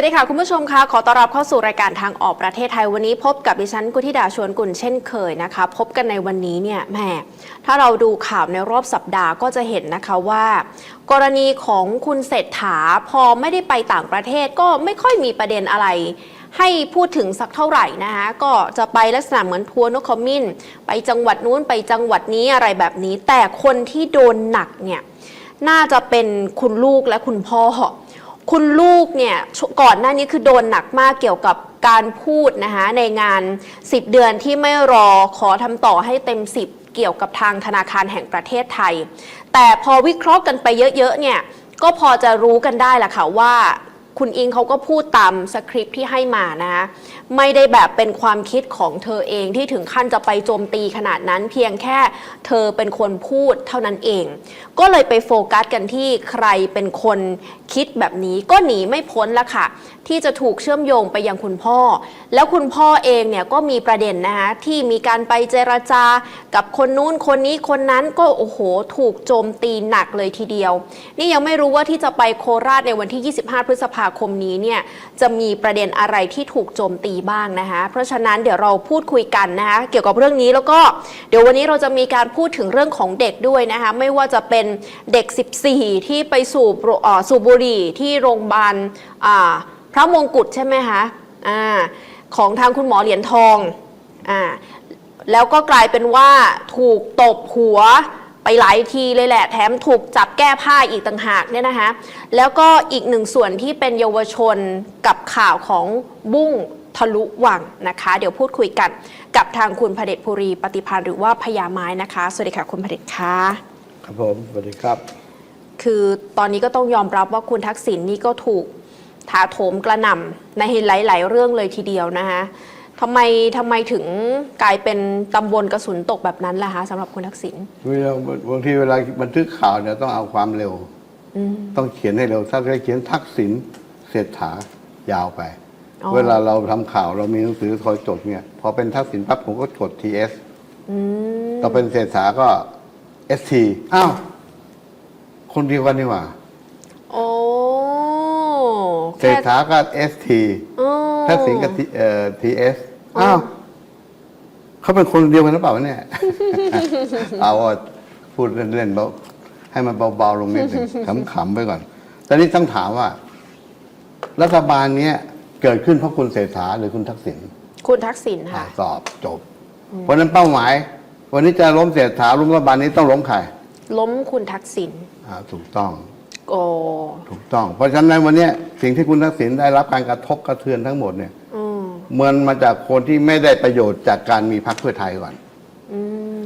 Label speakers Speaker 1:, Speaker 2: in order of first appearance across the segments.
Speaker 1: สวัสดีค่ะ คุณผู้ชมคะขอต้อนรับเข้าสู่รายการทางออกประเทศไทยวันนี้ พบกับดิฉันกุธิดาชวนกุลเช่นเคยนะคะ พบกันในวันนี้เนี่ยแหมถ้าเราดูข่าวในรอบสัปดาห์ก็จะเห็นนะคะว่า กรณีของคุณเศรษฐาพอไม่ได้ไปต่างประเทศก็ไม่ค่อยมีประเด็นอะไรให้พูดถึงสักเท่าไหร่นะคะก็จะไปลักษณะเหมือนทัวร์นกขมิ้นไปจังหวัดนู้นไปจังหวัดนี้อะไรแบบนี้ แต่คนที่โดนหนักเนี่ยน่าจะเป็นคุณลูกและคุณพ่อ คุณลูกเนี่ยก่อนหน้านี้คือโดนหนักมากเกี่ยวกับการพูดนะคะในงาน 10 เดือนที่ไม่รอขอทำต่อให้เต็ม 10 เกี่ยวกับทางธนาคารแห่งประเทศไทย แต่พอวิเคราะห์กันไปเยอะๆเนี่ยก็พอจะรู้กันได้แหละค่ะว่า คุณอิงเขาก็พูดตามสคริปที่ให้มานะคะไม่ได้แบบเป็นความคิดของเธอเองที่ถึงขั้นจะไปโจมตีขนาดนั้นเพียงแค่เธอเป็นคนพูดเท่านั้นเอง ก็เลยไปโฟกัสกันที่ใครเป็นคนคิดแบบนี้ก็หนีไม่พ้นละค่ะ ที่จะถูกเชื่อมโยงไปยังคุณพ่อ แล้วคุณพ่อเองเนี่ยก็มีประเด็นนะคะที่มีการไปเจรจากับคนนู้นคนนี้คนนั้นก็โอ้โหถูกโจมตีหนักเลยทีเดียว นี่ยังไม่รู้ว่าที่จะไปโคราชในวันที่ 25 พฤษภาคมนี้เนี่ยจะมีประเด็นอะไรที่ถูกโจมตีบ้างนะคะเพราะฉะนั้นเดี๋ยวเราพูดคุยกันนะคะเกี่ยวกับเรื่องนี้แล้วก็เดี๋ยววันนี้เราจะมีการพูดถึงเรื่องของเด็กด้วยนะคะไม่ว่าจะเป็นเด็ก 14 ที่ไปสูบสูบบุหรี่ที่โรงพยาบาลพระมงกุฎใช่ไหมคะอ่าของทางคุณหมอเหรียญทองอ่าแล้วก็กลายเป็นว่าถูกตบหัว ไปหลายทีเลยแหละแถมถูกจับแก้ผ้าอีกต่างหากเนี่ยนะคะแล้วก็อีกหนึ่งส่วนที่เป็นเยาวชนกับข่าวของบุ้งทะลุวังนะคะ เดี๋ยวพูดคุยกันกับทางคุณพเดชภูรีปฏิพันธ์หรือว่าพญาไม้นะคะ สวัสดีค่ะคุณพเดชค่ะ
Speaker 2: ครับผมสวัสดีครับ
Speaker 1: คือตอนนี้ก็ต้องยอมรับว่าคุณทักษิณนี่ก็ถูกถาโถมกระหน่ำในหลาย ๆ เรื่องเลยทีเดียวนะคะ ทำไมทำไมถึงกลายเป็นตำบลกระสุนตกแบบนั้นล่ะคะสำหรับคุณทักษิณ
Speaker 2: เวลาบางทีเวลาบันทึกข่าวเนี่ยต้องเอาความเร็วต้องเขียนให้เร็ว ถ้าจะเขียนทักษิณเศรษฐายาวไป
Speaker 1: อ๋อ
Speaker 2: เวลาเราทำข่าวเรามีหนังสือคอยจดเนี่ย พอเป็นทักษิณปั๊บผมก็กด TS
Speaker 1: อืม
Speaker 2: ต่อเป็นเศรษฐาก็ ST อ้าว คนเดียวกันนี่หว่า
Speaker 1: โอ้
Speaker 2: เศรษฐาก็ ST
Speaker 1: อ๋อ
Speaker 2: ทักษิณก็ T- เอ่อ TS อ้าวเขาเป็นคนเดียวกันหรือเปล่าวะเนี่ย เอาว่าพูดเล่นๆแล้วให้มันเบาๆลงนิดหนึ่งขำๆไปก่อนตอนนี้ต้องถามว่า รัฐบาลเนี้ยเกิดขึ้นเพราะคุณเศรษฐาหรือคุณทักษิณ
Speaker 1: คุณทักษิณค่ะ
Speaker 2: ตอบจบ เพราะฉะนั้นเป้าหมาย วันนี้จะล้มเศรษฐาล้มรัฐบาลนี้ต้องล้มใคร
Speaker 1: ล้มคุณทักษิณ
Speaker 2: อ่าถูกต้อง
Speaker 1: โอ้
Speaker 2: ถูกต้อง เพราะฉะนั้นวันเนี้ยสิ่งที่คุณทักษิณได้รับการกระทบกระเทือนทั้งหมดเนี่ย
Speaker 1: อื ม
Speaker 2: มันมาจากคนที่ไม่ได้ประโยชน์จากการมีพรรคเพื่อไทยก่อน
Speaker 1: อื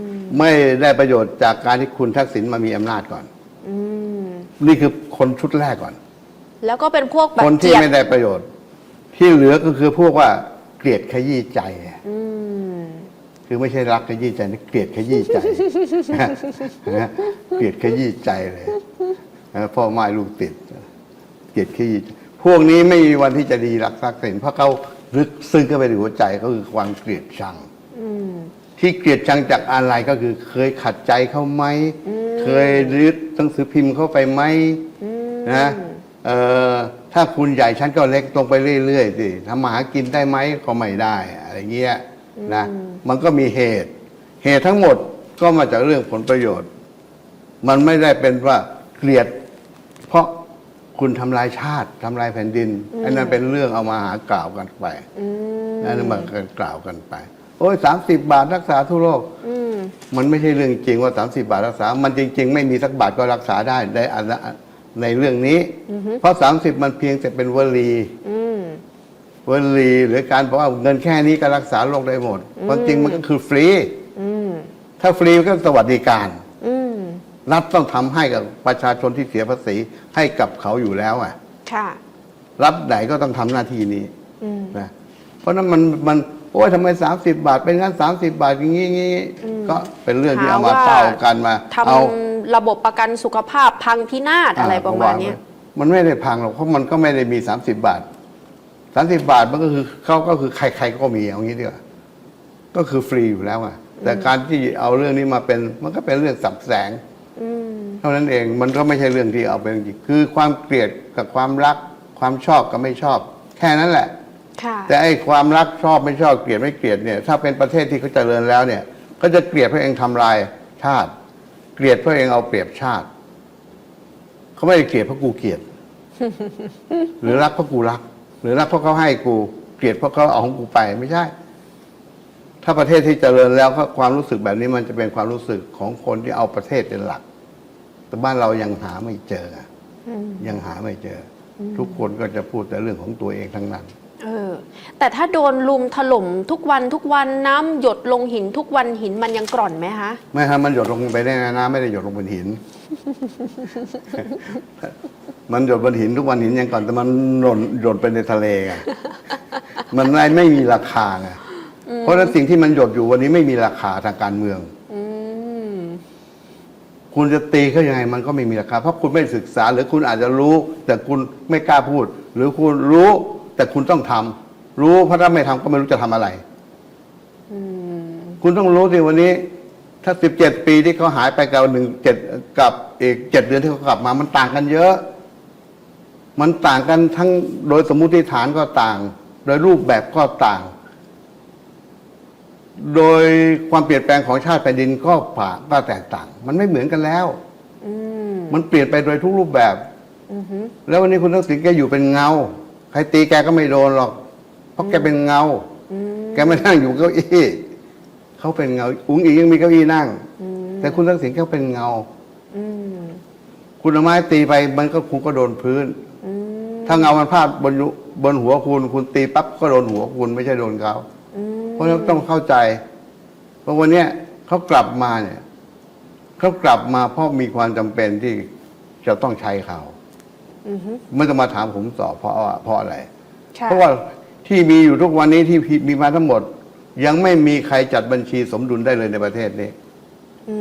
Speaker 1: ม
Speaker 2: ไม่ได้ประโยชน์จากการที่คุณทักษิณมามีอำนาจก่อน
Speaker 1: อืม
Speaker 2: นี่คือคนชุดแรกก่อน
Speaker 1: แล้วก็เป็นพวกแบบ
Speaker 2: คนที่
Speaker 1: เกลียด
Speaker 2: ไม่ได้ประโยชน์ ที่เหลือก็คือพวกว่าเกลียดขยี้ใจ
Speaker 1: อืม
Speaker 2: คือไม่ใช่รักขยี้ใจนะเกลียดขยี้ใจนะเกลียดขยี้ใจเลยนะพ่อไม้ลูกติด เกลียดขยี้ใจพวกนี้ไม่มีวันที่จะดีรักทักษิณเพราะเขา ลึกซึ้งเข้าไปในหัวใจเขาคือความเกลียดชัง
Speaker 1: อ
Speaker 2: ที่เกลียดชังจากอะไรก็คือ เคยขัดใจเขาไหมเคยรื้อหนังสือพิมพ์เข้าไปไหมนะเออถ้าคุณใหญ่ฉันก็เล็กลงไปเรื่อยๆสิทำมาหากินได้ไหมก็ไม่ได้อะไรเงี้ยนะมันก็มีเหตุ เหตุทั้งหมดก็มาจากเรื่องผลประโยชน์ มันไม่ได้เป็นว่าเกลียด เพราะ คุณทำลายชาติทำลายแผ่นดินอันนั้นเป็นเรื่องเอามาหากล่าวกันไป
Speaker 1: อืม
Speaker 2: นั่นมันก็กล่าวกันไป โอ้ยสามสิบบาทรักษาทั่วโลก
Speaker 1: อืม
Speaker 2: มันไม่ใช่เรื่องจริงว่า30บาทรักษา มันจริง ๆ ไม่มีสักบาทก็รักษาได้ในอันในเรื่องนี้ เพราะ30มันเพียงแต่เป็นวลี
Speaker 1: อืม
Speaker 2: วลีหรือการบอกว่าเงินแค่นี้ก็รักษาโรคได้หมดความจริงมันก็คือฟรี
Speaker 1: อืม
Speaker 2: ถ้าฟรีมันก็สวัสดิการ
Speaker 1: อืม
Speaker 2: รัฐต้องทำให้กับประชาชนที่เสียภาษีให้กับเขาอยู่แล้วอะ
Speaker 1: ค่ะ
Speaker 2: รัฐไหนก็ต้องทำหน้าที่นี้
Speaker 1: อืม
Speaker 2: นะเพราะฉะนั้นมันมันโอ้ยทำไม30บาท เป็นงั้น30บาทอย่างนี้อย่างนี้ก็เป็นเรื่องที่เอามา
Speaker 1: หาว่า
Speaker 2: เต้ากันมา
Speaker 1: ท
Speaker 2: เอาำ
Speaker 1: ระบบประกันสุขภาพพังพินาศอะไรประมาณเนี้ย
Speaker 2: มันไม่ได้พังหรอกเพราะมันก็ไม่ได้มี30บาท30บาทมันก็คือเขาก็คือใคร ๆ ก็มีเอางี้ดีกว่าก็คือฟรีอยู่แล้วอะแต่การที่เอาเรื่องนี้มาเป็นมันก็เป็นเรื่องสับแสง
Speaker 1: อืม
Speaker 2: เท่านั้นเองมันก็ไม่ใช่เรื่องที่เอาเป็นจริงคือความเกลียดกับความรัก ความชอบกับไม่ชอบ แค่นั้นแหละ
Speaker 1: ค่ะ
Speaker 2: แต่ไอ้ความรักชอบไม่ชอบเกลียดไม่เกลียดเนี่ยถ้าเป็นประเทศที่เขาเจริญแล้วเนี่ย ก็จะเกลียดเพราะเองทำลายชาติ เกลียดเพราะเองเอาเปรียบชาติ เขาไม่ได้เกลียดเพราะกูเกลียด หรือรักเพราะกูรัก หรือรักเพราะเขาให้กูเกลียดเพราะเขาเอาของกูไปไม่ใช่ถ้าประเทศที่เจริญแล้วก็ความรู้สึกแบบนี้มันจะเป็นความรู้สึกของคนที่เอาประเทศเป็นหลัก แต่บ้านเรายังหาไม่เจออะยังหาไม่เจออทุกคนก็จะพูดแต่เรื่องของตัวเองทั้งนั้น
Speaker 1: เออ แต่ถ้าโดนลุมถล่มทุกวันทุกวันน้ำหยดลงหินทุกวันหินมันยังกร่อนไหมคะ
Speaker 2: ไม่ฮะมันหยดลงไปได้นะน้ำไม่ได้หยดลงบนหิน มันหยดบนหินทุกวันหินยังก่อนแต่มันหล่นหยดไปในทะเลไง มันไม่ไม่มีราคาไงเพราะฉะนั้นสิ่งที่มันหยดอยู่วันนี้ไม่มีราคาทางการเมือง
Speaker 1: อืม
Speaker 2: คุณจะตีเขายังไงมันก็ไม่มีราคาเพราะคุณไม่ศึกษาหรือคุณอาจจะรู้ แต่คุณไม่กล้าพูด หรือคุณรู้แต่คุณต้องทำรู้เพราะถ้าไม่ทำก็ไม่รู้จะทำอะไรคุณต้องรู้สิวันนี้ ถ้าสิบเจ็ดปีที่เขาหายไปกับหนึ่งเจ็ดกับอีกเจ็ดเดือนที่เขากลับมา มันต่างกันเยอะ มันต่างกันทั้งโดยสมมุติฐานก็ต่าง โดยรูปแบบก็ต่าง โดยความเปลี่ยนแปลงของชาติแผ่นดินก็ผ่าก็แตกต่าง มันไม่เหมือนกันแล้ว
Speaker 1: อืม
Speaker 2: มันเปลี่ยนไปโดยทุกรูปแบบ
Speaker 1: อือฮึ
Speaker 2: แล้ววันนี้คุณทักษิณแกอยู่เป็นเงา ใครตีแกก็ไม่โดนหรอก เพราะแกเป็นเงา
Speaker 1: อืม
Speaker 2: แกไม่นั่งอยู่เก้าอี้เขาเป็นเงา อุ้งอิงยังมีเก้าอี้นั่ง
Speaker 1: อืม
Speaker 2: แต่คุณทักษิณเขาเป็นเงา
Speaker 1: อืม
Speaker 2: คุณเอาไม้ตีไปมันก็คุณก็โดนพื้น
Speaker 1: อืม
Speaker 2: ถ้าเงามันพาดบนยุบนหัวคุณ คุณตีปั๊บก็โดนหัวคุณไม่ใช่โดนเขา
Speaker 1: อืม
Speaker 2: เพราะฉะนั้นต้องเข้าใจเพราะวันเนี้ยเขากลับมาเนี่ยเขากลับมาเพราะมีความจำเป็นที่จะต้องใช้เขา
Speaker 1: อือฮึ
Speaker 2: ไม่ต้องมาถามผมตอบเพราะว่าเพราะอะไร
Speaker 1: ค่ะ
Speaker 2: เพราะว่าที่มีอยู่ทุกวันนี้ที่มีมาทั้งหมด ยังไม่มีใครจัดบัญชีสมดุลได้เลยในประเทศนี้
Speaker 1: อื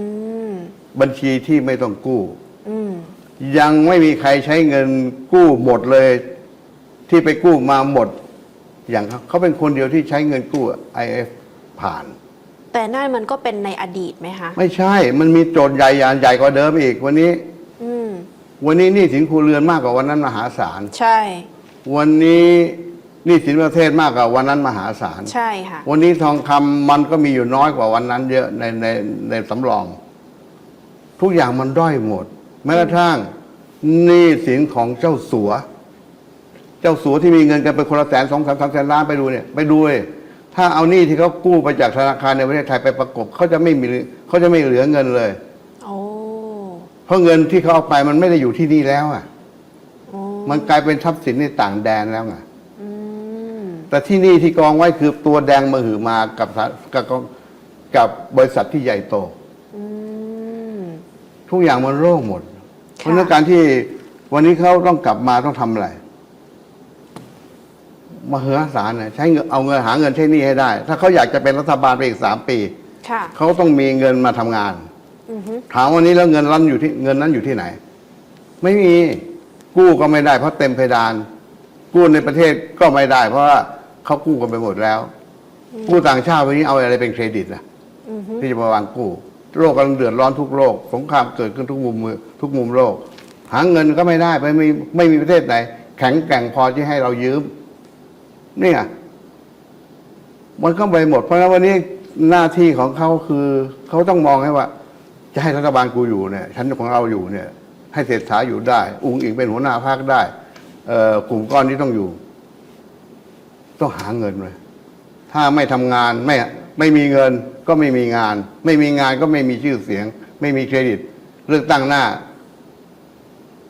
Speaker 1: ม
Speaker 2: บัญชีที่ไม่ต้องกู้
Speaker 1: อืม
Speaker 2: ยังไม่มีใครใช้เงินกู้หมดเลย ที่ไปกู้มาหมด อย่างเขาเขาเป็นคนเดียวที่ใช้เงินกู้ IF ผ่าน
Speaker 1: แต่นั่นมันก็เป็นในอดีตไหมคะ
Speaker 2: ไม่ใช่ มันมีโจทย์ใหญ่ยานใหญ่กว่าเดิมอีก วันนี้
Speaker 1: อืม
Speaker 2: วันนี้หนี้สินครัวเรือนมากกว่าวันนั้นมหาศาล
Speaker 1: ใช่
Speaker 2: วันนี้หนี้สินประเทศมากกว่าวันนั้นมหาศาล
Speaker 1: ใช่ค่ะ
Speaker 2: วันนี้ทองคำมันก็มีอยู่น้อยกว่าวันนั้นเยอะในในในสำรอง ทุกอย่างมันด้อยหมด แม้กระทั่งหนี้สินของเจ้าสัว เจ้าสัวที่มีเงินกันไปคนละแสนสองแสนสามแสนล้านไปดูเนี่ยไปดูเลยถ้าเอาหนี้ที่เขากู้ไปจากธนาคารในประเทศไทยไปประกบเขาจะไม่มีเขาจะไม่เหลือเงินเลย
Speaker 1: โอ้
Speaker 2: เพราะเงินที่เขาเอาไปมันไม่ได้อยู่ที่นี่แล้วอะ
Speaker 1: โอ้
Speaker 2: มันกลายเป็นทรัพย์สินในต่างแดนแล้วไง
Speaker 1: อืม
Speaker 2: แต่ที่นี่ที่กองไว้คือตัวแดงมาหือมากับสากับกับกับบริษัทที่ใหญ่โต
Speaker 1: อืม
Speaker 2: ทุกอย่างมันโล่งหมด เพราะฉะนั้นการที่วันนี้เขาต้องกลับมาต้องทำอะไร มาเหือสารเนี่ยใช้เงินเอาเงินหาเงินใช้หนี้ให้ได้ ถ้าเขาอยากจะเป็นรัฐบาลไปอีกสามปี
Speaker 1: ค่ะ
Speaker 2: เขาต้องมีเงินมาทำงาน
Speaker 1: อือฮึ
Speaker 2: ถามวันนี้แล้วเงินนั้นอยู่ที่เงินนั้นอยู่ที่ไหน ไม่มีกู้ก็ไม่ได้เพราะเต็มเพดาน กู้ในประเทศก็ไม่ได้ เพราะว่าเขากู้กันไปหมดแล้ว กู้ต่างชาติวันนี้เอาอะไรเป็นเครดิตล่ะ
Speaker 1: อือฮึ
Speaker 2: ที่จะมาวางกู้ โลกกำลังเดือดร้อนทุกโลกสงครามเกิดขึ้นทุกมุมมือทุกมุมโลก หาเงินก็ไม่ได้ไม่มีไม่มีประเทศไหน แข็งแกร่งพอที่ให้เรายืม เนี่ย มันก็ไปหมด เพราะฉะนั้นวันนี้หน้าที่ของเขาคือเขาต้องมองให้ว่า จะให้รัฐบาลกูอยู่เนี่ยชั้นของเราอยู่เนี่ย ให้เศรษฐาอยู่ได้อุ้งอิงเป็นหัวหน้าพรรคได้เอ่อกลุ่มก้อนนี้ต้องอยู่ ต้องหาเงินเลย ถ้าไม่ทำงานไม่ไม่มีเงินก็ไม่มีงาน ไม่มีงานก็ไม่มีชื่อเสียง ไม่มีเครดิต เลือกตั้งหน้า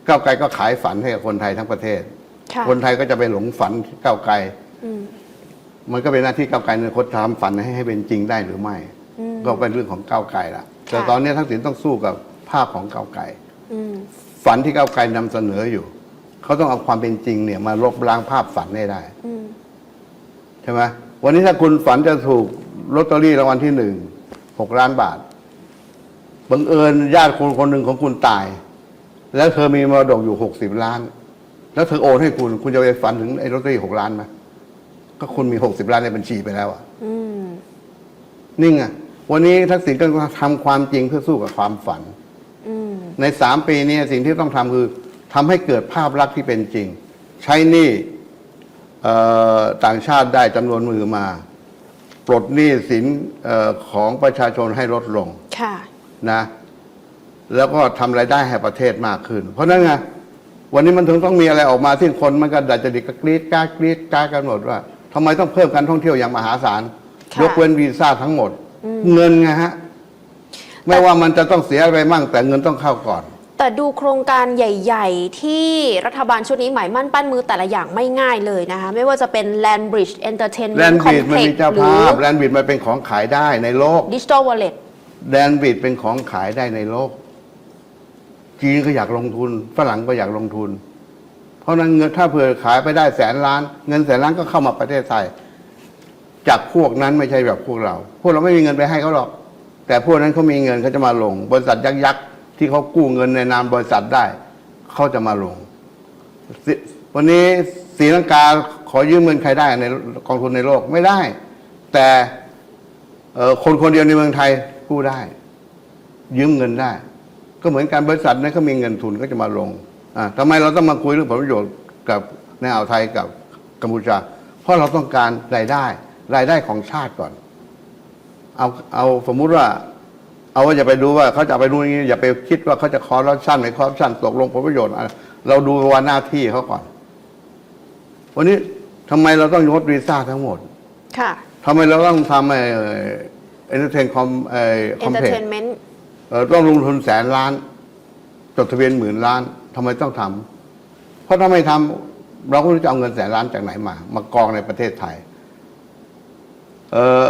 Speaker 2: ก้าวไกลก็ขายฝันให้กับคนไทยทั้งประเทศ
Speaker 1: ค่ะ
Speaker 2: คนไทยก็จะไปหลงฝันก้าวไกล
Speaker 1: อื ม
Speaker 2: มันก็เป็นหน้าที่ก้าวไกลในคนทำฝันให้ให้เป็นจริงได้หรือไม่
Speaker 1: อืม
Speaker 2: ก็เป็นเรื่องของก้าวไกลละแต่
Speaker 1: ค่ะ
Speaker 2: ตอนนี้ทักษิณต้องสู้กับภาพของก้าวไกล
Speaker 1: อืม
Speaker 2: ฝันที่ก้าวไกลนำเสนออยู่เขาต้องเอาความเป็นจริงเนี่ย มาลบล้างภาพฝันให้ได้
Speaker 1: อืม
Speaker 2: ใช่ไหมวันนี้ถ้าคุณฝันจะถูกลอตเตอรี่รางวัลที่หนึ่งหกล้านบาทบังเอิญญาติคนคนหนึ่งของคุณตาย แล้วเธอมีมรดกอยู่หกสิบล้าน แล้วเธอโอนให้คุณ คุณจะไปฝันถึงไอ้ลอตเตอรี่หกล้านไหม ก็คุณมีหกสิบล้านในบัญชีไปแล้วอะ
Speaker 1: อืม
Speaker 2: นี่ไงวันนี้ทักษิณก็ทำความจริงเพื่อสู้กับความฝัน
Speaker 1: อืม
Speaker 2: ในสามปีนี้สิ่งที่ต้องทำคือทำให้เกิดภาพลักษณ์ที่เป็นจริง ใช้หนี้เอ่อต่างชาติได้จำนวนมือมา ปลดหนี้สินเออของประชาชนให้ลดลง
Speaker 1: ค่ะ
Speaker 2: นะ แล้วก็ทำรายได้ให้ประเทศมากขึ้น เพราะนั้นไงวันนี้มันถึงต้องมีอะไรออกมาที่คนมันก็ดัดจริตก็กรีดกรารกรีดกรารกันหมดว่า ทำไมต้องเพิ่มการท่องเที่ยวอย่างมหาศาล
Speaker 1: ค่ะ
Speaker 2: ยกเว้นวีซ่าทั้งหมดเงินไงฮะ ไม่ว่ามันจะต้องเสียอะไรมั่งแต่เงินต้องเข้าก่อน
Speaker 1: แต่ดูโครงการใหญ่ ๆ ที่รัฐบาลชุดนี้หมายมั่นปั้นมือแต่ละอย่างไม่ง่ายเลยนะคะ ไม่ว่าจะเป็น Land Bridge
Speaker 2: แล
Speaker 1: Entertainment
Speaker 2: นด์บีดมัน
Speaker 1: Complex
Speaker 2: มีเจ้า
Speaker 1: หรื
Speaker 2: ภา
Speaker 1: อ
Speaker 2: พแลนด์บีดมันเป็นของขายได้ในโลก
Speaker 1: Digital Wallet
Speaker 2: แลนด์บีดเป็นของขายได้ในโลก จีนก็อยากลงทุน ฝรั่งก็อยากลงทุน เพราะนั้นเงินถ้าเผื่อขายไปได้แสนล้าน เงินแสนล้านก็เข้ามาประเทศไทย จากพวกนั้นไม่ใช่แบบพวกเรา พวกเราไม่มีเงินไปให้เขาหรอก แต่พวกนั้นเขามีเงินเขาจะมาลง บริษัทยักษ์ๆที่เขากู้เงินในนามบริษัทได้เขาจะมาลง วันนี้ศรีลังกาขอยืมเงินใครได้ในกองทุนในโลกไม่ได้ แต่คนคนเดียวในเมืองไทยกู้ได้ ยืมเงินได้ ก็เหมือนการบริษัทนั้นเขามีเงินทุนก็จะมาลง ทำไมเราต้องมาคุยเรื่องผลประโยชน์กับในอ่าวไทยกับกัมพูชา เพราะเราต้องการรายได้ รายได้ของชาติก่อน เอาเอาสมมุติว่า เอาว่าอย่าไปดูว่าเขาจะเอาไปดูอย่างนี้อย่าไปคิดว่าเขาจะคอร์รัปชันไม่คอร์รัปชันตกลงผลประโยชน์อะไรเราดูว่าหน้าที่เขาก่อน วันนี้ทำไมเราต้องยดวีซ่าทั้งหมด
Speaker 1: ค่ะ
Speaker 2: ทำไมเราต้องทำไอ้เอ็นเตอร์เทนคอมไอ้คอมเพล็ก
Speaker 1: Entertainment
Speaker 2: เอ่อต้องลงทุนแสนล้าน จดทะเบียนหมื่นล้าน ทำไมต้องทำเพราะถ้าไม่ทำเราก็ไม่รู้จะเอาเงินแสนล้านจากไหนมา มากองในประเทศไทย เอ่อ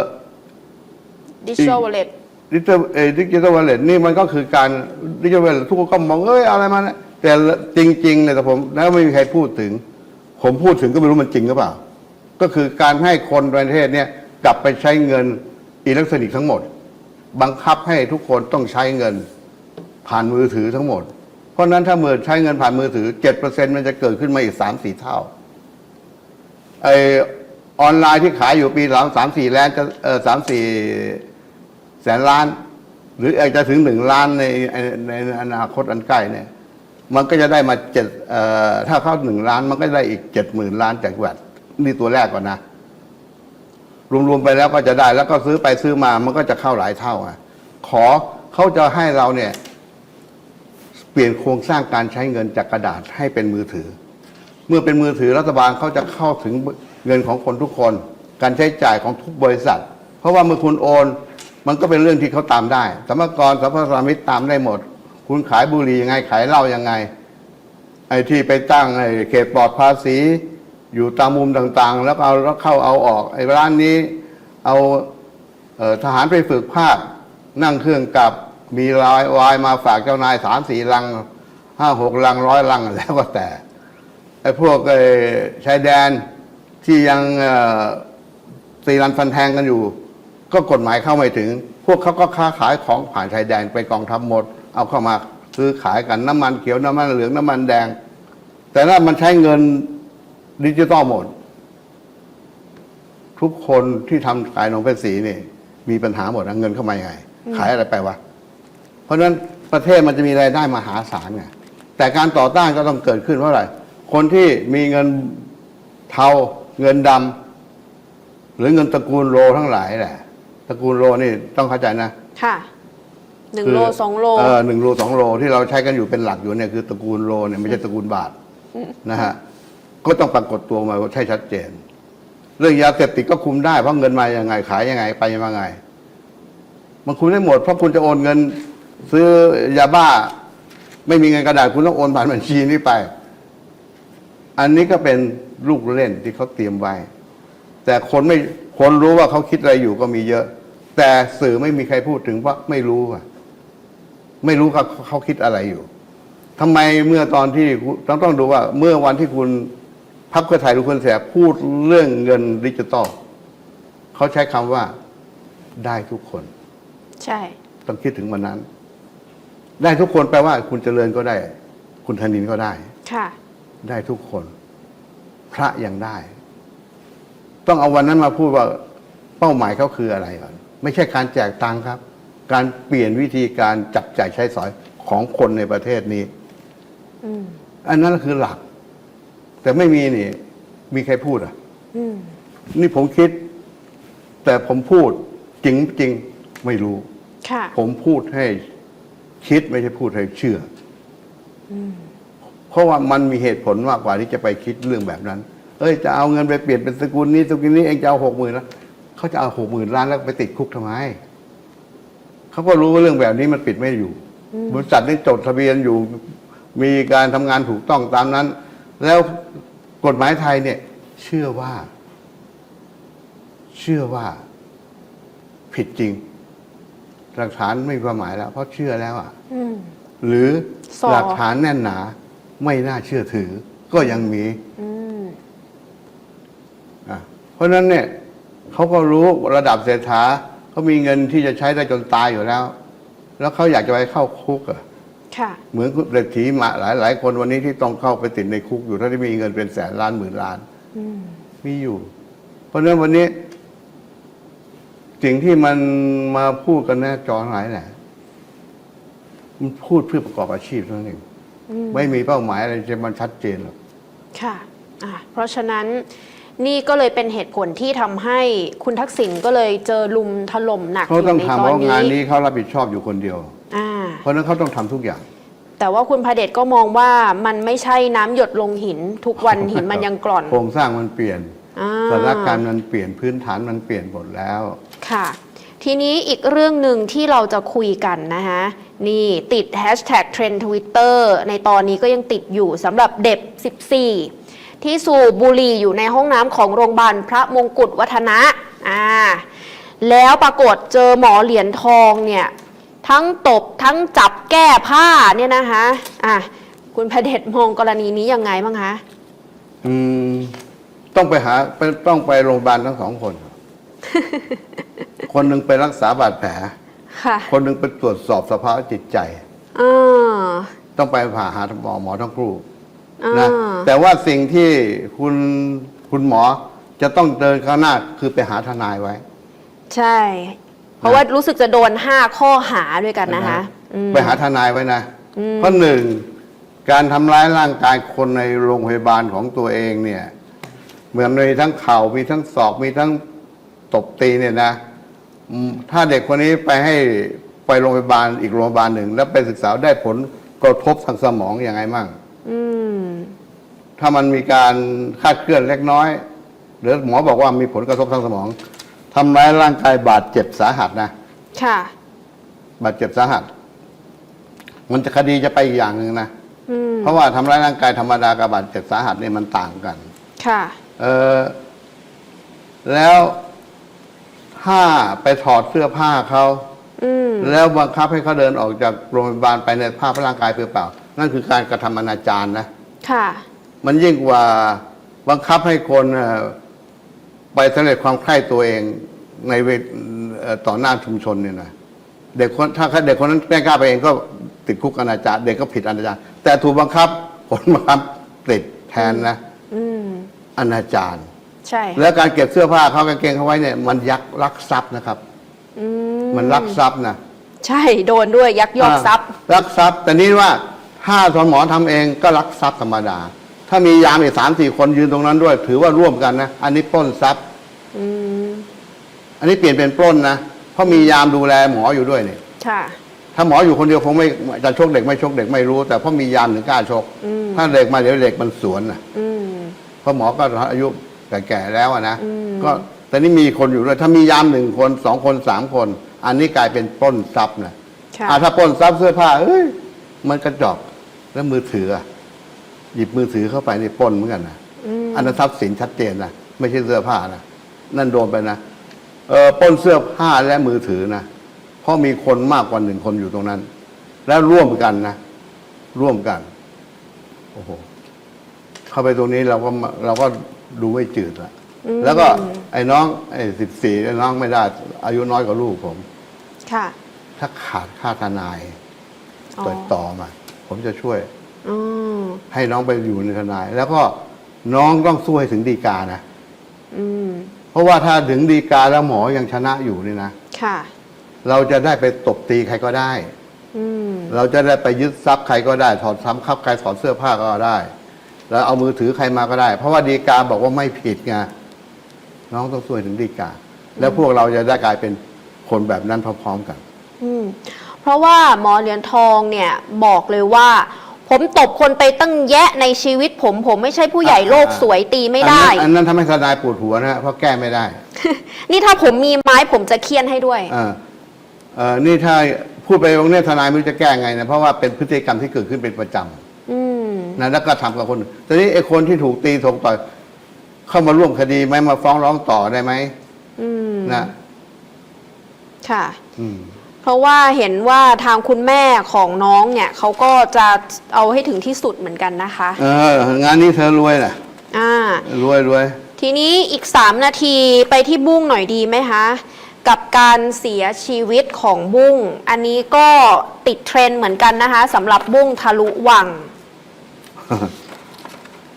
Speaker 1: Digital
Speaker 2: อีก
Speaker 1: Wallet
Speaker 2: ดิจิทัลเอดิจิทัลวอลเล็ตนี่มันก็คือการดิจิทัลวอลเล็ตทุกคนก็มองเอ้ยอะไรมาเนี่ยแต่จริงๆเนี่ยแต่ผมแล้วไม่มีใครพูดถึง ผมพูดถึงก็ไม่รู้มันจริงหรือเปล่า ก็คือการให้คนประเทศเนี่ยกลับไปใช้เงินอิเล็กทรอนิกส์ทั้งหมด บังคับให้ทุกคนต้องใช้เงินผ่านมือถือทั้งหมด เพราะนั้นถ้าเมื่อใช้เงินผ่านมือถือเจ็ดเปอร์เซ็นมันจะเกิดขึ้นมาอีกสามสี่เท่าไอออนไลน์ที่ขายอยู่ปีหลังสามสี่แลนจะเออสามสี่แสนล้าน หรืออาจจะถึงหนึ่งล้านในในในอนาคตอันใกล้เนี่ย มันก็จะได้มาเจ็ดเอ่อถ้าเข้าหนึ่งล้าน มันก็ได้อีกเจ็ดหมื่นล้านจากแวดนี่ตัวแรกก่อนนะ รวมๆไปแล้วก็จะได้แล้วก็ซื้อไปซื้อมามันก็จะเข้าหลายเท่าอะขอเขาจะให้เราเนี่ย เปลี่ยนโครงสร้างการใช้เงินจากกระดาษให้เป็นมือถือ เมื่อเป็นมือถือรัฐบาลเขาจะเข้าถึงเงินของคนทุกคน การใช้จ่ายของทุกบริษัท เพราะว่าเมื่อคุณโอน มันก็เป็นเรื่องที่เขาตามได้สมกรสัมภาระมิตรตามได้หมด คุณขายบุหรี่ยังไงขายเหล้ายังไง ไอ้ที่ไปตั้งไอ้เขตปลอดภาษี อยู่ตามมุมต่างๆ แล้วเอาแล้วเข้าเอาออกไอ้ร้านนี้เอาเอทหารไปฝึกภาคนั่งเครื่องกลับ มีลายวายมาฝากเจ้านายสามสี่ลังห้าหกลังร้อยลังแล้วก็แต่ไอ้พวกไอ้ชายแดนที่ยังเอ่อตีรันฟันแทงกันอยู่ ก็กฎหมายเข้าไม่ถึง พวกเขาก็ค้าขายของผ่านชายแดนไปกองทัพหมด เอาเข้ามาซื้อขายกันน้ำมันเขียวน้ำมันเหลืองน้ำมันแดง แต่ถ้ามันใช้เงินดิจิตอลหมด ทุกคนที่ทำขายนมเป็นสีนี่ มีปัญหาหมดนะเงินเข้ามายังไง ขายอะไรไปวะ เพราะฉะนั้นประเทศมันจะมีรายได้มหาศาลไงแต่การต่อต้านก็ต้องเกิดขึ้นเพราะอะไรคนที่มีเงินเทาเงินดำหรือเงินตระกูลโลทั้งหลายแหละตระกูลโลนี่ต้องเข้าใจนะ
Speaker 1: ค่ะหนึ่ง
Speaker 2: คือ
Speaker 1: โลสองโล
Speaker 2: เออหนึ่งโลสองโลที่เราใช้กันอยู่เป็นหลักอยู่เนี่ยคือตระกูลโลเนี่ยไม่ใช่ตระกูลบาทนะฮะก็ต้องปรากฏตัวมาใช่ชัดเจน เรื่องยาเสพติดก็คุมได้เพราะเงินมายังไงขายยังไงไปยังไง มันคุมได้หมดเพราะคุณจะโอนเงิน ซื้อยาบ้า ไม่มีเงินกระดาษคุณต้องโอนผ่านบัญชีนี้ไป อันนี้ก็เป็นลูกเล่นที่เขาเตรียมไว้ แต่คนไม่คนรู้ว่าเขาคิดอะไรอยู่ก็มีเยอะ แต่สื่อไม่มีใครพูดถึงเพราะไม่รู้อะไม่รู้เขาเขาคิดอะไรอยู่ทำไมเมื่อตอนที่คุณต้องต้องดูว่า เมื่อวันที่คุณพักเพื่อไทยหรือคุณเสียพูดเรื่องเงินดิจิตอลเขาใช้คำว่าได้ทุกคน
Speaker 1: ใช่
Speaker 2: ต้องคิดถึงวันนั้น ได้ทุกคนแปลว่า คุณเจริญก็ได้ คุณธนินก็ได้
Speaker 1: ค่ะ
Speaker 2: ได้ทุกคน พระยังได้ ต้องเอาวันนั้นมาพูดว่าเป้าหมายเขาคืออะไรก่อนไม่ใช่การแจกตังค์ครับ การเปลี่ยนวิธีการจับจ่ายใช้สอยของคนในประเทศนี้
Speaker 1: อืม
Speaker 2: อันนั้นคือหลัก แต่ไม่มีนี่ มีใครพูดอะ
Speaker 1: อืม
Speaker 2: นี่ผมคิด แต่ผมพูดจริงจริงๆไม่รู้
Speaker 1: ค่ะ
Speaker 2: ผมพูดให้ คิดไม่ใช่พูดให้เชื่ออเพราะว่ามันมีเหตุผลมากกว่าที่จะไปคิดเรื่องแบบนั้น เอ้ยจะเอาเงินไปเปลี่ยนเป็นสกุลนี้สกุลนี้เองจะเอาหกหมื่นแล้วเขาจะเอาหกหมื่นล้านแล้วไปติดคุกทำไมเขาก็รู้ว่าเรื่องแบบนี้มันปิดไม่อยู่ บริษัทนี่จดทะเบียนอยู่ มีการทำงานถูกต้องตามนั้น แล้วกฎหมายไทยเนี่ย เชื่อว่า เชื่อว่า ผิดจริง หลักฐานไม่มีความหมายแล้ว เพราะเชื่อแล้วอะ
Speaker 1: อืม
Speaker 2: หรือ
Speaker 1: สอ
Speaker 2: หลักฐานแน่นหนา ไม่น่าเชื่อถือ ก็ยังมี
Speaker 1: อืม
Speaker 2: อะเพราะฉะนั้นเนี่ยเขาก็รู้ระดับเศรษฐาเขามีเงินที่จะใช้ได้จนตายอยู่แล้ว แล้วเขาอยากจะไปเข้าคุกอะ
Speaker 1: ค่ะ
Speaker 2: เหมือนเด็กถีมาหลายหลายคนวันนี้ที่ต้องเข้าไปติดในคุกอยู่ถ้าที่มีเงินเป็นแสนล้านหมื่นล้าน
Speaker 1: อืม
Speaker 2: มีอยู่ เพราะฉะนั้นวันนี้ สิ่งที่มันมาพูดกันแน่จอทั้งหลายแหละมันพูดเพื่อประกอบอาชีพเท่านั้นเอง
Speaker 1: อืม
Speaker 2: ไม่มีเป้าหมายอะไรจะมันชัดเจนหรอก
Speaker 1: ค่ะอะเพราะฉะนั้นนี่ก็เลยเป็นเหตุผลที่ทำให้คุณทักษิณก็เลยเจอลุมถล่มหนักอ
Speaker 2: เขา
Speaker 1: ยู่
Speaker 2: ต้อง
Speaker 1: ใน
Speaker 2: ทำ
Speaker 1: ต
Speaker 2: เพ
Speaker 1: อน
Speaker 2: ราะงาน
Speaker 1: นี้
Speaker 2: นี้เขารับผิดชอบอยู่คนเดียว
Speaker 1: อ่า
Speaker 2: เพราะฉะนั้นเขาต้องทำทุกอย่าง
Speaker 1: แต่ว่าคุณพระเดชก็มองว่ามันไม่ใช่น้ำหยดลงหิน ทุกวันหินมันยังกร่อน
Speaker 2: โครงสร้างมันเปลี่ยน
Speaker 1: อ่า
Speaker 2: สถานการณ์มันเปลี่ยนพื้นฐานมันเปลี่ยนหมดแล้ว
Speaker 1: ค่ะ ทีนี้อีกเรื่องหนึ่งที่เราจะคุยกันนะคะนี่ติดแฮชแท็กเทรนด์ทวิตเตอร์ในตอนนี้ก็ยังติดอยู่สำหรับเด็ก 14 ที่สูบบุหรี่อยู่ในห้องน้ำของโรงพยาบาลพระมงกุฎวัฒนะอ่าแล้วปรากฏเจอหมอเหรียญทองเนี่ยทั้งตบทั้งจับแก้ผ้าเนี่ยนะคะอะคุณพระเดชมองกรณีนี้ยังไงบ้างคะ
Speaker 2: อืมต้องไปหาต้องไปโรงพยาบาลทั้งสองคน คนหนึ่งไปรักษาบาดแผล
Speaker 1: ค่ะ
Speaker 2: คนหนึ่งไปตรวจสอบสภาพจิตใจ
Speaker 1: อ่า
Speaker 2: ต้องไปผ่าหาหมอหมอทั้งคู่
Speaker 1: อ่า
Speaker 2: นะแต่ว่าสิ่งที่คุณคุณหมอจะต้องเดินข้างหน้าคือไปหาทนายไว้
Speaker 1: ใช่ เพราะว่ารู้สึกจะโดน5ข้อหาด้วยกันนะคะอืม
Speaker 2: ไปหาทนายไว้นะเพราะหนึ่งการทำร้ายร่างกายคนในโรงพยาบาลของตัวเองเนี่ย เหมือนมีทั้งเข่ามีทั้งศอกมีทั้งตบตีเนี่ยนะอืม ถ้าเด็กคนนี้ไปให้ไปโรงพยาบาลอีกโรงพยาบาลหนึ่ง แล้วไปศึกษาได้ผลกระทบทางสมองอยังไงมั่ง
Speaker 1: อืม
Speaker 2: ถ้ามันมีการคลาดเคลื่อนเล็กน้อย หรือหมอบอกว่ามีผลกระทบทางสมองทำร้ายร่างกายบาดเจ็บสาหัสนะ
Speaker 1: ค่ะ
Speaker 2: บาดเจ็บสาหัส มันจะคดีจะไปอีกอย่างหนึ่งนะ
Speaker 1: อืม
Speaker 2: เพราะว่าทำร้ายร่างกายธรรมดากับบาดเจ็บสาหัสเนี่ยมันต่างกัน
Speaker 1: ค่ะ
Speaker 2: เออแล้ว ถ้าไปถอดเสื้อผ้าเขา
Speaker 1: อืม
Speaker 2: แล้วบังคับให้เขาเดินออกจากโรงพยาบาลไปในภาพร่างกายเปล่าๆนั่นคือการกระทำอนาจารนะ
Speaker 1: ค่ะ
Speaker 2: มันยิ่งกว่าบังคับให้คนเอ่อไปสำเร็จความใคร่ตัวเองในเวทเอ่อต่อหน้าชุมชนเนี่ยนะเด็กคนถ้าเด็กคนนั้นไม่กล้าไปเองก็ติดคุกอนาจารเด็กก็ผิดอนาจารแต่ถูกบังคับผลบังคับติดแทนนะ
Speaker 1: อืม
Speaker 2: อนาจาร
Speaker 1: ใช่
Speaker 2: แล้วการเก็บเสื้อผ้าเขากางเกงเขาไว้เนี่ยมันยักลักทรัพย์นะครับ
Speaker 1: อืม
Speaker 2: มันลักทรัพย์นะ
Speaker 1: ใช่โดนด้วยยักยอกทรัพย์
Speaker 2: อ่าลักทรัพย์แต่นี่ว่าถ้าสอนหมอทำเองก็ลักทรัพย์ธรรมดา ถ้ามียามอีกสามสี่คนยืนตรงนั้นด้วย ถือว่าร่วมกันนะ อันนี้ปล้นทรัพย์
Speaker 1: อืม
Speaker 2: อันนี้เปลี่ยนเป็นปล้นนะเพราะมียามดูแลหมออยู่ด้วยเนี่ย
Speaker 1: ค่ะ
Speaker 2: ถ้าหมออยู่คนเดียวคงไม่จะชกเด็กไม่ชกเด็กไม่รู้ แต่เพราะมียามถึงกล้าชก
Speaker 1: อืม
Speaker 2: ถ้าเด็กมาเดี๋ยวเด็กมันสวนนะ
Speaker 1: อืม
Speaker 2: เพราะหมอก็อายุ แก่ๆแล้วอะนะ
Speaker 1: อืม
Speaker 2: ก็แต่นี่มีคนอยู่ด้วยถ้ามียามหนึ่งคนสองคนสามคน อันนี้กลายเป็นปล้นทรัพย์นะ
Speaker 1: ค่ะ
Speaker 2: อ่าถ้าปล้นทรัพย์เสื้อผ้าเอ้ยมันกระจอกแล้วมือถืออะหยิบมือถือเข้าไปในปล้นเหมือนกันนะ
Speaker 1: อืม
Speaker 2: อันนั้นทรัพย์สินชัดเจนนะไม่ใช่เสื้อผ้านะนั่นโดนไปนะเออปล้นเสื้อผ้าและมือถือนะเพราะมีคนมากกว่าหนึ่งคนอยู่ตรงนั้น แล้วร่วมกันนะร่วมกัน โอ้โหเข้าไปตรงนี้เราก็มาเราก็ ดูไม่จืดละ
Speaker 1: อืม
Speaker 2: แล้วก็ไอ้น้องไอ้สิบสี่น้องไม่ได้ อายุน้อยกว่าลูกผม
Speaker 1: ค่ะ
Speaker 2: ถ้าขาดค่าทนาย
Speaker 1: อ๋อ
Speaker 2: ติดต่อมา ผมจะช่วย
Speaker 1: อืม
Speaker 2: ให้น้องไปอยู่ในทนาย แล้วก็น้องต้องสู้ให้ถึงดีกานะ
Speaker 1: อืม
Speaker 2: เพราะว่าถ้าถึงดีกาแล้วหมอยังชนะอยู่นี่นะ
Speaker 1: ค่ะ
Speaker 2: เราจะได้ไปตบตีใครก็ได้
Speaker 1: อืม
Speaker 2: เราจะได้ไปยึดทรัพย์ใครก็ได้ ถอดทรัพย์คับใครถอดเสื้อผ้าก็ได้ แล้วเอามือถือใครมาก็ได้ เพราะว่าดีกาบอกว่าไม่ผิดไงน้องต้องสู้ให้ถึงดีกา แล้วพวกเราจะได้กลายเป็นคนแบบนั้นพร้อมๆกัน
Speaker 1: อืมเพราะว่าหมอเหรียญทองเนี่ยบอกเลยว่า ผมตบคนไปตั้งแยะในชีวิตผม ผมไม่ใช่ผู้ใหญ่
Speaker 2: อ่า
Speaker 1: โลกสวยตีไม่ได้
Speaker 2: อันนั้นอันนั้นทำให้ทนายปวดหัวนะฮะเพราะแก้ไม่ได้
Speaker 1: นี่ถ้าผมมีไม้ผมจะเคี่ยนให้ด้วย
Speaker 2: เออเออนี่ถ้าพูดไปตรงเนี้ยทนายไม่รู้จะแก้ไงนะ เพราะว่าเป็นพฤติกรรมที่เกิดขึ้นเป็นประจ
Speaker 1: อืมำ
Speaker 2: นะแล้วก็ทำกับคนอื่นทีนี้ไอ้คนที่ถูกตีถูกต่อยเข้ามาร่วมคดีไหมมาฟ้องร้องต่อได้ไหม
Speaker 1: อืม
Speaker 2: นะ
Speaker 1: ค่ะ
Speaker 2: อืม
Speaker 1: เพราะว่าเห็นว่าทางคุณแม่ของน้องเนี่ยเขาก็จะเอาให้ถึงที่สุดเหมือนกันนะคะ
Speaker 2: เอองานนี้เธอรวยนะ
Speaker 1: อ่า
Speaker 2: รวยรวย
Speaker 1: ทีนี้อีก3นาทีไปที่บุ้งหน่อยดีไหมคะกับการเสียชีวิตของบุ้ง อันนี้ก็ติดเทรนด์เหมือนกันนะคะสำหรับบุ้งทะลุวัง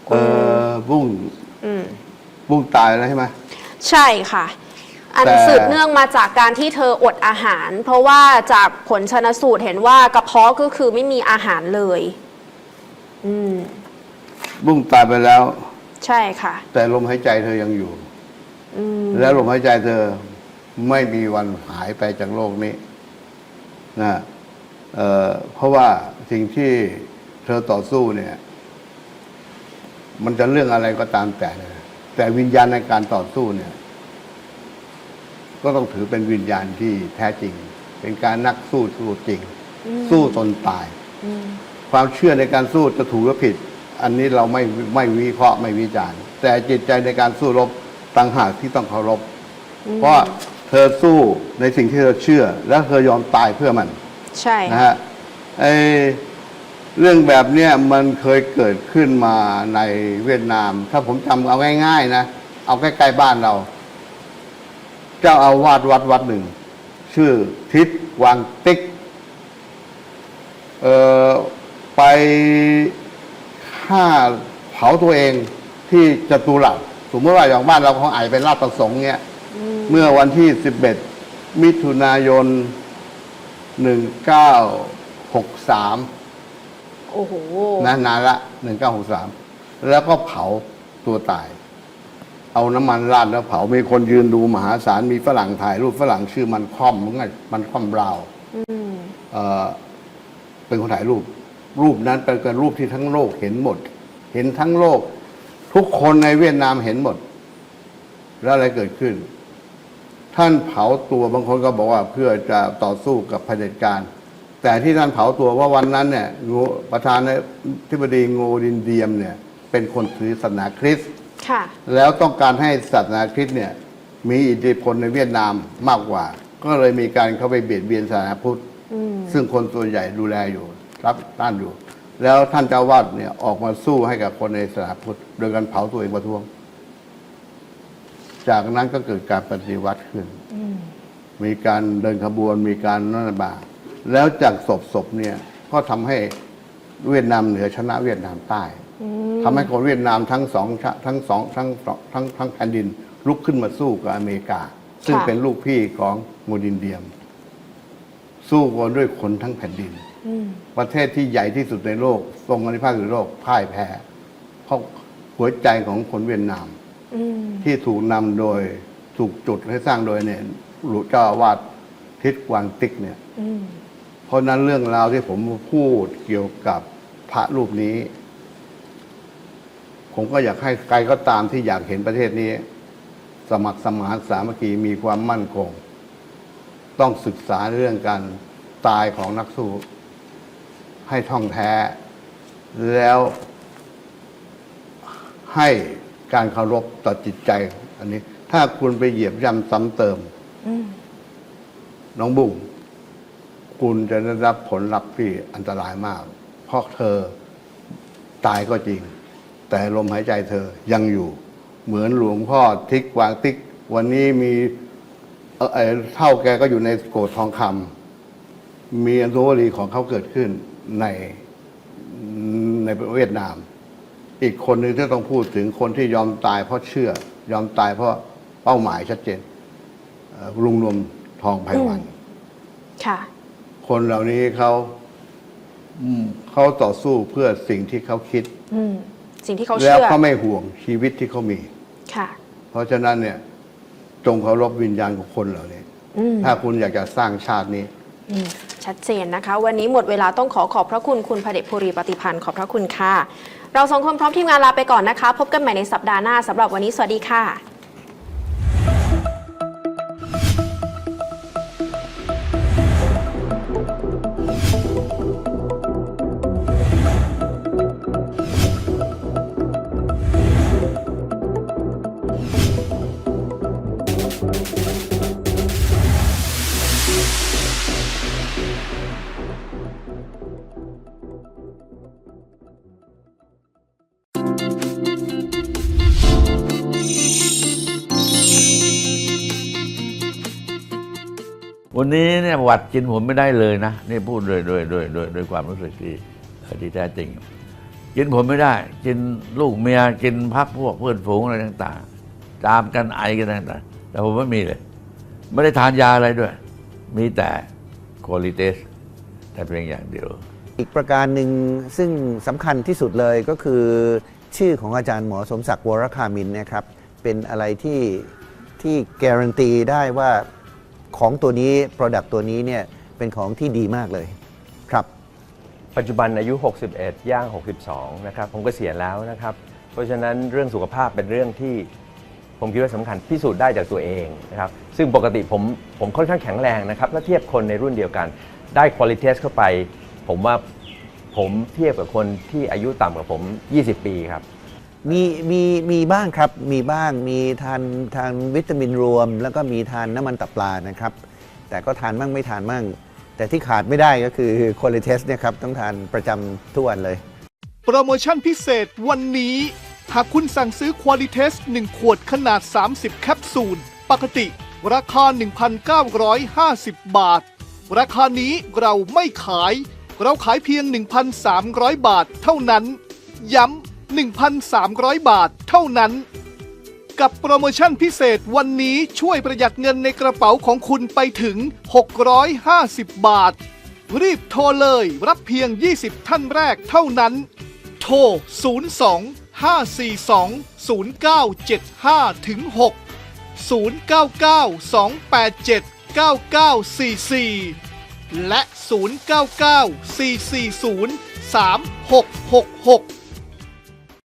Speaker 2: เออบุ้ง
Speaker 1: อืม
Speaker 2: บุ้งตายแล้วใช่ไหม
Speaker 1: ใช่ค่ะ อัน
Speaker 2: แต่
Speaker 1: สืบเนื่องมาจากการที่เธออดอาหาร เพราะว่าจากผลชนสูตรเห็นว่ากระเพาะก็คือไม่มีอาหารเลย อืม
Speaker 2: บุ้งตายไปแล้ว
Speaker 1: ใช่ค่ะ
Speaker 2: แต่ลมหายใจเธอยังอยู่
Speaker 1: อืม
Speaker 2: แล้วลมหายใจเธอไม่มีวันหายไปจากโลกนี้นะเอ่อเพราะว่าสิ่งที่เธอต่อสู้เนี่ย มันจะเรื่องอะไรก็ตามแต่เนี่ยแต่วิญญาณในการต่อสู้เนี่ย ก็ต้องถือเป็นวิญญาณที่แท้จริง เป็นการนักสู้สู้จริง สู้จนตาย
Speaker 1: อืม
Speaker 2: ความเชื่อในการสู้จะถูกหรือผิด อันนี้เราไม่ไม่วิเคราะห์ไม่วิจารณ์ แต่จิตใจในการสู้รบต่างหากที่ต้องเคารพ เพราะเธอสู้ในสิ่งที่เธอเชื่อ แล้วเธอยอมตายเพื่อมัน
Speaker 1: ใช่
Speaker 2: นะฮะไอ เรื่องแบบเนี้ยมันเคยเกิดขึ้นมาในเวียดนาม ถ้าผมจำเอาง่าย ๆ นะ เอาใกล้ๆบ้านเรา เจ้าอาวาสวัดวัดหนึ่ง ชื่อทิศวังติ๊กเอ่อไปฆ่าเผาตัวเองที่จตุรัสสมมติว่าอย่างบ้านเราของอาจจะเป็นราชประสงค์เนี่ย เมื่อวันที่ 11 มิถุนายน 1963
Speaker 1: โอ้โห
Speaker 2: นะนานละ1963แล้วก็เผาตัวตาย เอาน้ำมันราดแล้วเผามีคนยืนดูมหาศาลมีฝรั่งถ่ายรูปฝรั่งชื่อมันคอมมั้งไงมันคอมบราวน์
Speaker 1: อืม
Speaker 2: เอ่อเป็นคนถ่ายรูป รูปนั้นเป็นรูปที่ทั้งโลกเห็นหมด เห็นทั้งโลก ทุกคนในเวียดนามเห็นหมด แล้วอะไรเกิดขึ้น ท่านเผาตัวบางคนก็บอกว่าเพื่อจะต่อสู้กับเผด็จการ แต่ที่ท่านเผาตัวว่าวันนั้นเนี่ยงูประธานาธิบดีโงดินเดียมเนี่ย เป็นคนถือศาสนาคริสต์
Speaker 1: ค่ะ
Speaker 2: แล้วต้องการให้ศาสนาคริสต์เนี่ย มีอิทธิพลในเวียดนามมากกว่า ก็เลยมีการเข้าไปเบียดเบียนศาสนาพุทธ
Speaker 1: อืม
Speaker 2: ซึ่งคนส่วนใหญ่ดูแลอยู่ รับต้านอยู่ แล้วท่านเจ้าวาดเนี่ยออกมาสู้ให้กับคนในศาสนาพุทธโดยการเผาตัวเองประท้วง จากนั้นก็เกิดการปฏิวัติขึ้น
Speaker 1: อืม
Speaker 2: มีการเดินขบวนมีการนั่นบา แล้วจากศพศพเนี่ยก็ทำให้เวียดนามเหนือชนะเวียดนามใต้
Speaker 1: อืม
Speaker 2: ทำให้คนเวียดนามทั้งสองชะทั้งสองทั้งสองทั้งทั้งแผ่นดินลุกขึ้นมาสู้กับอเมริกา ซึ่งเป็นลูกพี่ของโมดินเดียม สู้กันด้วยคนทั้งแผ่นดิน
Speaker 1: อืม
Speaker 2: ประเทศที่ใหญ่ที่สุดในโลกทรงอธิภาคในโลกพ่ายแพ้เพราะหัวใจของคนเวียดนาม
Speaker 1: อืม
Speaker 2: ที่ถูกนำโดยถูกจุดให้สร้างโดยเนี่ยหลวงเจ้าอาวาสทิศกวางติ๊กเนี่ย
Speaker 1: อืม
Speaker 2: เพราะฉะนั้นเรื่องราวที่ผมพูดเกี่ยวกับพระรูปนี้ ผมก็อยากให้ใครก็ตามที่อยากเห็นประเทศนี้ สมัครสมานสามัคคีมีความมั่นคง ต้องศึกษาเรื่องการตายของนักสู้ ให้ท่องแท้ แล้วให้การเคารพต่อจิตใจ อันนี้ ถ้าคุณไปเหยียบย่ำซ้ำเติม
Speaker 1: อืม
Speaker 2: น้องบุ้ง คุณจะได้รับผลลัพธ์ที่อันตรายมาก เพราะเธอตายก็จริง แต่ลมหายใจเธอยังอยู่ เหมือนหลวงพ่อทิกวางติ๊ก วันนี้มีเออเท่าแกก็อยู่ในโกดทองคำมีอนุวรีของเขาเกิดขึ้นในในเวียดนาม อีกคนหนึ่งที่ต้องพูดถึงคนที่ยอมตายเพราะเชื่อ ยอมตายเพราะเป้าหมายชัดเจนลุงนวมทองไพวัน
Speaker 1: ค่ะ
Speaker 2: คนเหล่านี้เขาอืมเขาต่อสู้เพื่อสิ่งที่เขาคิด
Speaker 1: อืมสิ่งที่เขา
Speaker 2: แล้ว
Speaker 1: เชื่อ
Speaker 2: เขาไม่ห่วงชีวิตที่เขามี
Speaker 1: ค่ะ
Speaker 2: เพราะฉะนั้นเนี่ยจงเคารพวิญญาณของคนเหล่านี้
Speaker 1: อืม
Speaker 2: ถ้าคุณอยากจะสร้างชาตินี้
Speaker 1: อืมชัดเจนนะคะ วันนี้หมดเวลาต้องขอขอบพระคุณคุณพระเดชภูริปฏิพันธ์ขอบพระคุณค่ะ เราสองคนพร้อมทีมงานลาไปก่อนนะคะ พบกันใหม่ในสัปดาห์หน้าสำหรับวันนี้สวัสดีค่ะ
Speaker 3: เนี่ยหวัดกินผมไม่ได้เลยนะนี่พูดโดยโดยโดยโดยโดยความรู้สึกที่ที่แท้จริง กินผมไม่ได้ กินลูกเมียกินพักพวกเพื่อนฝูงอะไรต่างๆตามกันไอกันต่างๆแต่ผมไม่มีเลย ไม่ได้ทานยาอะไรด้วย มีแต่คอลิเตสแต่เพียงอย่างเดียว
Speaker 4: อีกประการหนึ่งซึ่งสำคัญที่สุดเลยก็คือชื่อของอาจารย์หมอสมศักดิ์วรคามินนะครับ เป็นอะไรที่ที่การันตีได้ว่า ของตัวนี้ Product ตัวนี้เนี่ยเป็นของที่ดีมากเลยครับ
Speaker 5: ปัจจุบันอายุ 61 ย่าง 62 นะครับ ผมก็เกษียณแล้วนะครับ เพราะฉะนั้นเรื่องสุขภาพเป็นเรื่องที่ผมคิดว่าสำคัญพิสูจน์ได้จากตัวเองนะครับ ซึ่งปกติผมผมค่อนข้างแข็งแรงนะครับถ้าเทียบคนในรุ่นเดียวกัน ได้คุณ i t y เข้าไป ผมว่าผมเทียบกับคนที่อายุต่ำกว่าผม 20 ปีครับ
Speaker 4: มีมีมีบ้างครับมีบ้างมีทานทานวิตามินรวม แล้วก็มีทานน้ำมันตับปลานะครับ แต่ก็ทานมั่งไม่ทานมั่ง แต่ที่ขาดไม่ได้ก็คือโคลิเทสเนี่ยครับต้องทานประจำทุกวันเลย
Speaker 6: โปรโมชั่นพิเศษวันนี้ หากคุณสั่งซื้อควอลิเทส1ขวดขนาด 30 แคปซูล ปกติ ราคา 1,950 บาท ราคานี้เราไม่ขาย เราขายเพียง 1,300 บาทเท่านั้น ย้ำ 1,300 บาทเท่านั้น กับโปรโมชั่นพิเศษวันนี้ช่วยประหยัดเงินในกระเป๋าของคุณไปถึง 650 บาท รีบโทรเลยรับเพียง 20 ท่านแรกเท่านั้น โทร 02 542 0975ถึง6 099 287 9944 และ 099 440 3666